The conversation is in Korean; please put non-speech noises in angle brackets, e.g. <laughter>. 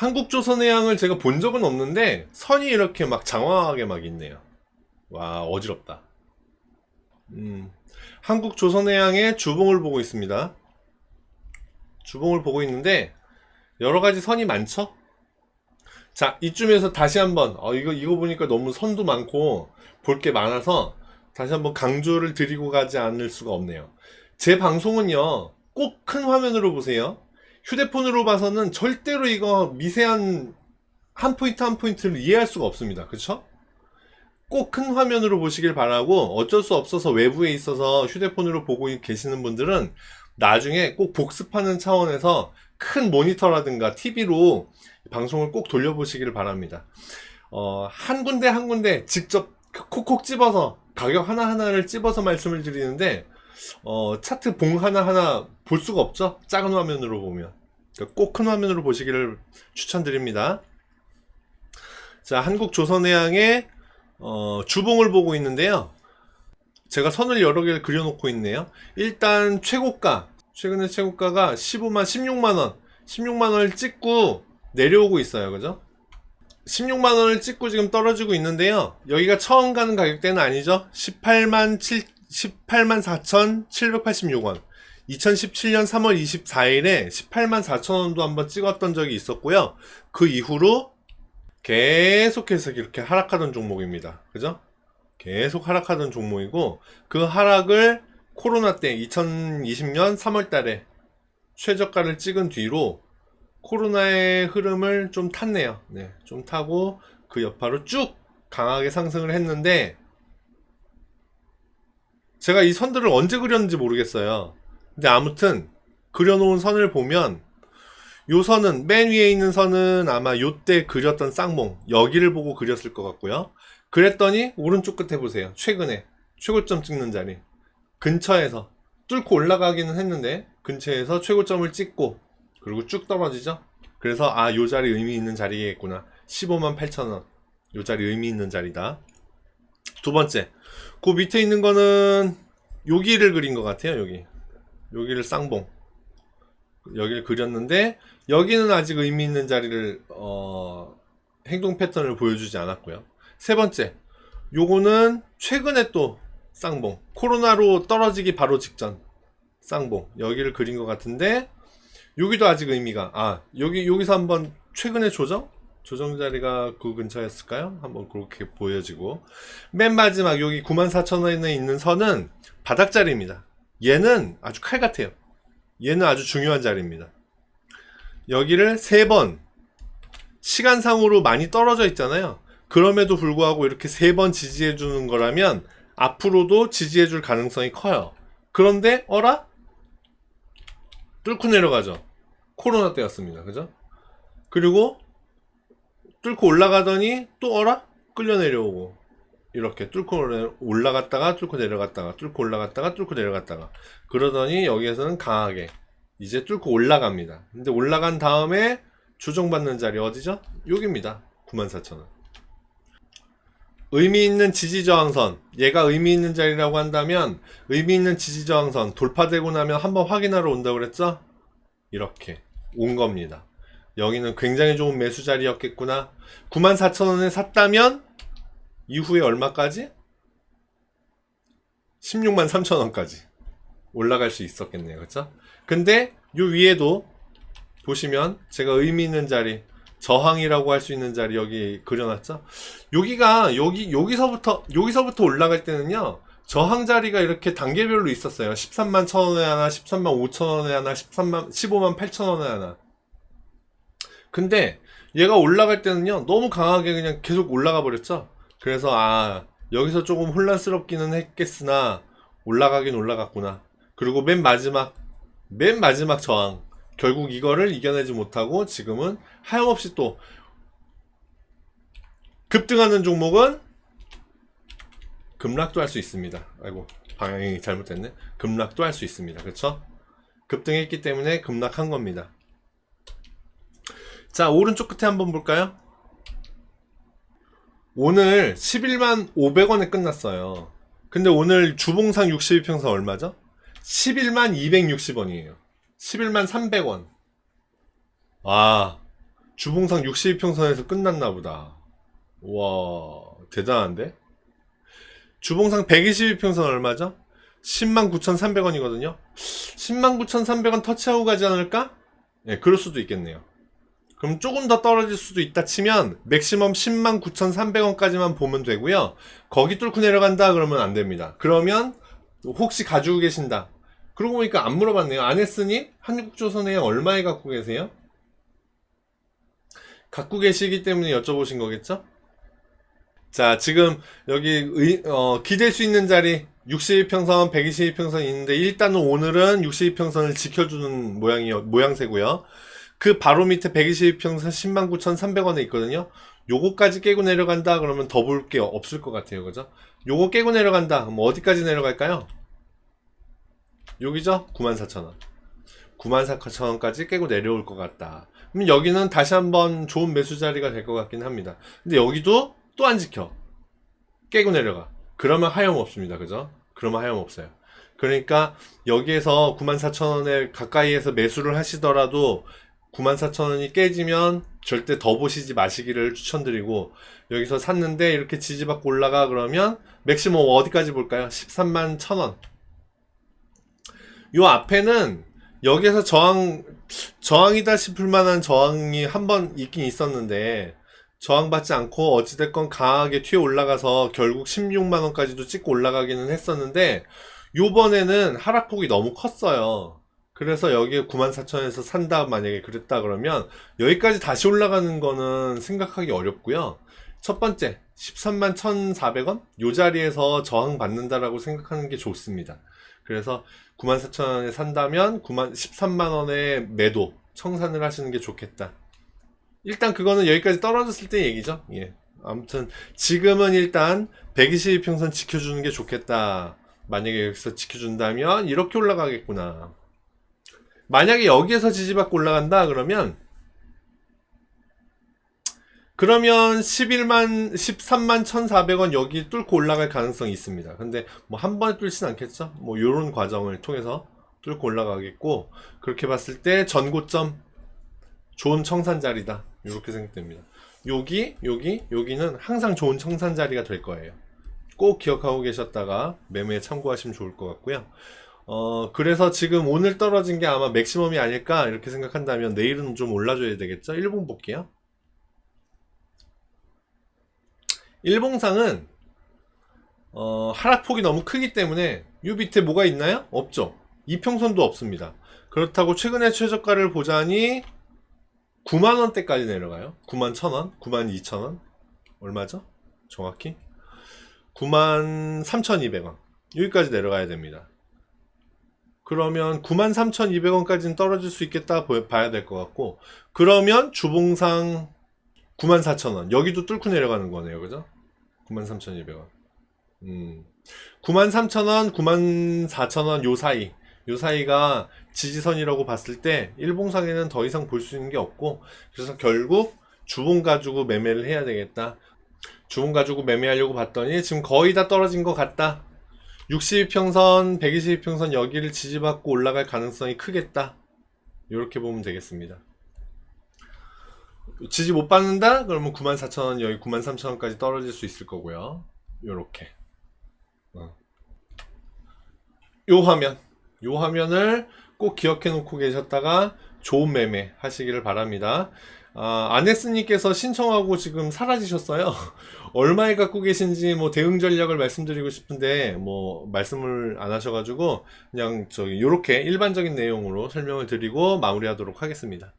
한국조선해양을 제가 본 적은 없는데 선이 이렇게 막 장황하게 막 있네요. 와 어지럽다. 음, 한국조선해양의 주봉을 보고 있습니다. 주봉을 보고 있는데 여러 가지 선이 많죠? 자, 이쯤에서 다시 한번 어, 이거 이거 보니까 너무 선도 많고 볼 게 많아서 다시 한번 강조를 드리고 가지 않을 수가 없네요. 제 방송은요. 꼭 큰 화면으로 보세요. 휴대폰으로 봐서는 절대로 이거 미세한 한 포인트 한 포인트를 이해할 수가 없습니다. 그렇죠? 꼭 큰 화면으로 보시길 바라고 어쩔 수 없어서 외부에 있어서 휴대폰으로 보고 계시는 분들은 나중에 꼭 복습하는 차원에서 큰 모니터라든가 TV로 방송을 꼭 돌려보시길 바랍니다. 어, 한 군데 한 군데 직접 콕콕 집어서 가격 하나하나를 집어서 말씀을 드리는데 어, 차트 봉 하나하나 볼 수가 없죠? 작은 화면으로 보면. 꼭 큰 화면으로 보시기를 추천드립니다. 자, 한국 조선해양의 어, 주봉을 보고 있는데요. 제가 선을 여러 개를 그려놓고 있네요. 일단 최고가, 최근에 최고가가 15만, 16만원, 16만원을 찍고 내려오고 있어요. 그죠? 16만원을 찍고 지금 떨어지고 있는데요. 여기가 처음 가는 가격대는 아니죠. 18만 7, 18만 4,786원. 2017년 3월 24일에 18만 4천원도 한번 찍었던 적이 있었고요. 그 이후로 계속해서 이렇게 하락하던 종목입니다. 그죠? 계속 하락하던 종목이고, 그 하락을 코로나 때 2020년 3월 달에 최저가를 찍은 뒤로 코로나의 흐름을 좀 탔네요. 네, 좀 타고 그 여파로 쭉 강하게 상승을 했는데, 제가 이 선들을 언제 그렸는지 모르겠어요. 근데 아무튼 그려놓은 선을 보면 요 선은 맨 위에 있는 선은 아마 요때 그렸던 쌍봉 여기를 보고 그렸을 것 같고요. 그랬더니 오른쪽 끝에 보세요. 최근에 최고점 찍는 자리 근처에서 뚫고 올라가기는 했는데 근처에서 최고점을 찍고 그리고 쭉 떨어지죠. 그래서 아 요 자리 의미 있는 자리겠구나. 15만 8천 원. 요 자리 의미 있는 자리다. 두 번째, 그 밑에 있는 거는 여기를 그린 것 같아요. 여기 여기를 쌍봉 여기를 그렸는데 여기는 아직 의미 있는 자리를 어, 행동 패턴을 보여주지 않았고요. 세 번째, 요거는 최근에 또 쌍봉 코로나로 떨어지기 바로 직전 쌍봉 여기를 그린 것 같은데 여기도 아직 의미가 아 여기 여기서 한번 최근에 조정 조정 자리가 그 근처였을까요? 한번 그렇게 보여지고 맨 마지막 여기 94,000원에 있는 선은 바닥 자리입니다. 얘는 아주 칼 같아요. 얘는 아주 중요한 자리입니다. 여기를 세 번 시간상으로 많이 떨어져 있잖아요. 그럼에도 불구하고 이렇게 세 번 지지해 주는 거라면 앞으로도 지지해 줄 가능성이 커요. 그런데 어라? 뚫고 내려가죠. 코로나 때였습니다. 그죠? 그리고 뚫고 올라가더니 또 어라? 끌려 내려오고 이렇게 뚫고 올라갔다가 뚫고 내려갔다가 뚫고 올라갔다가 뚫고 내려갔다가 그러더니 여기에서는 강하게 이제 뚫고 올라갑니다. 근데 올라간 다음에 조정받는 자리 어디죠? 여기입니다. 94,000원. 의미 있는 지지저항선. 얘가 의미 있는 자리라고 한다면 의미 있는 지지저항선 돌파되고 나면 한번 확인하러 온다고 그랬죠? 이렇게 온 겁니다. 여기는 굉장히 좋은 매수 자리였겠구나. 94,000원에 샀다면 이후에 얼마까지? 16만 3천원까지 올라갈 수 있었겠네요. 그쵸? 근데 요 위에도 보시면 제가 의미 있는 자리 저항이라고 할 수 있는 자리 여기 그려놨죠? 여기가 여기 여기서부터 여기서부터 올라갈 때는요. 저항 자리가 이렇게 단계별로 있었어요. 13만 1천원에 하나, 13만 5천원에 하나, 13만 15만 8천원에 하나. 근데 얘가 올라갈 때는요. 너무 강하게 그냥 계속 올라가 버렸죠? 그래서 아 여기서 조금 혼란스럽기는 했겠으나 올라가긴 올라갔구나. 그리고 맨 마지막 맨 마지막 저항 결국 이거를 이겨내지 못하고 지금은 하염없이 또 급등하는 종목은 급락도 할 수 있습니다. 아이고 방향이 잘못됐네. 급락도 할 수 있습니다. 그렇죠? 급등했기 때문에 급락한 겁니다. 자 오른쪽 끝에 한번 볼까요? 오늘 11만 500원에 끝났어요. 근데 오늘 주봉상 62평선 얼마죠? 11만 260원이에요. 11만 300원. 와, 주봉상 62평선에서 끝났나 보다. 와, 대단한데? 주봉상 122평선 얼마죠? 109,300원이거든요. 109,300원 터치하고 가지 않을까? 예, 그럴 수도 있겠네요. 그럼 조금 더 떨어질 수도 있다 치면 맥시멈 109,300원까지만 보면 되고요. 거기 뚫고 내려간다 그러면 안 됩니다. 그러면 혹시 가지고 계신다. 그러고 보니까 안 물어봤네요. 안 했으니 한국조선에 얼마에 갖고 계세요? 갖고 계시기 때문에 여쭤보신 거겠죠? 자, 지금 여기 의- 어, 기댈 수 있는 자리 62평선, 122평선 있는데 일단은 오늘은 62평선을 지켜주는 모양이 모양새고요. 그 바로 밑에 122평선 109,300원에 있거든요. 요거까지 깨고 내려간다 그러면 더 볼 게 없을 것 같아요. 그죠? 요거 깨고 내려간다. 그럼 어디까지 내려갈까요? 여기죠? 94,000원. 94,000원까지 깨고 내려올 것 같다. 그럼 여기는 다시 한번 좋은 매수 자리가 될 것 같긴 합니다. 근데 여기도 또 안 지켜. 깨고 내려가. 그러면 하염없습니다. 그죠? 그러면 하염없어요. 그러니까 여기에서 94,000원에 가까이에서 매수를 하시더라도 94,000원이 깨지면 절대 더 보시지 마시기를 추천드리고 여기서 샀는데 이렇게 지지받고 올라가 그러면 맥시멈 어디까지 볼까요? 13만 1,000원. 요 앞에는 여기에서 저항 저항이다 싶을 만한 저항이 한 번 있긴 있었는데 저항받지 않고 어찌됐건 강하게 튀어 올라가서 결국 16만원까지도 찍고 올라가기는 했었는데 요번에는 하락폭이 너무 컸어요. 그래서 여기에 94,000원에서 산다 만약에 그랬다 그러면 여기까지 다시 올라가는 거는 생각하기 어렵고요. 첫 번째 13만 1,400원 요 자리에서 저항 받는다라고 생각하는 게 좋습니다. 그래서 94,000원에 산다면 9만 13만 원에 매도 청산을 하시는 게 좋겠다. 일단 그거는 여기까지 떨어졌을 때 얘기죠. 예. 아무튼 지금은 일단 122평선 지켜주는 게 좋겠다. 만약에 여기서 지켜준다면 이렇게 올라가겠구나. 만약에 여기에서 지지받고 올라간다 그러면 그러면 11만 13만 1,400원 여기 뚫고 올라갈 가능성이 있습니다. 근데 뭐 한 번에 뚫진 않겠죠? 뭐 요런 과정을 통해서 뚫고 올라가겠고 그렇게 봤을 때 전고점 좋은 청산 자리다. 이렇게 생각됩니다. 여기, 여기, 여기는 항상 좋은 청산 자리가 될 거예요. 꼭 기억하고 계셨다가 매매에 참고하시면 좋을 것 같고요. 어, 그래서 지금 오늘 떨어진 게 아마 맥시멈이 아닐까 이렇게 생각한다면 내일은 좀 올라줘야 되겠죠? 일봉 볼게요. 일봉상은 어, 하락폭이 너무 크기 때문에 요 밑에 뭐가 있나요? 없죠. 이평선도 없습니다. 그렇다고 최근에 최저가를 보자니 9만원대까지 내려가요. 9만 1천원, 9만 2천원. 얼마죠? 정확히? 9만 3,200원. 여기까지 내려가야 됩니다. 그러면 9만 3,200원까지는 떨어질 수 있겠다 보- 봐야 될 것 같고, 그러면 주봉상 9만 4천원. 여기도 뚫고 내려가는 거네요. 그죠? 9만 3,200원. 음. 9만 3천원, 9만 4천원 요 사이. 요 사이가 지지선이라고 봤을 때 일봉상에는 더 이상 볼 수 있는 게 없고 그래서 결국 주봉 가지고 매매를 해야 되겠다. 주봉 가지고 매매하려고 봤더니 지금 거의 다 떨어진 것 같다. 62평선, 122평선 여기를 지지받고 올라갈 가능성이 크겠다. 이렇게 보면 되겠습니다. 지지 못 받는다? 그러면 94,000원, 여기 93,000원까지 떨어질 수 있을 거고요. 요렇게. 어. 요 화면. 요 화면을 꼭 기억해 놓고 계셨다가 좋은 매매 하시기를 바랍니다. 아, 아네스님께서 신청하고 지금 사라지셨어요. <laughs> 얼마에 갖고 계신지 뭐 대응 전략을 말씀드리고 싶은데 뭐 말씀을 안 하셔가지고 그냥 저기 요렇게 일반적인 내용으로 설명을 드리고 마무리하도록 하겠습니다.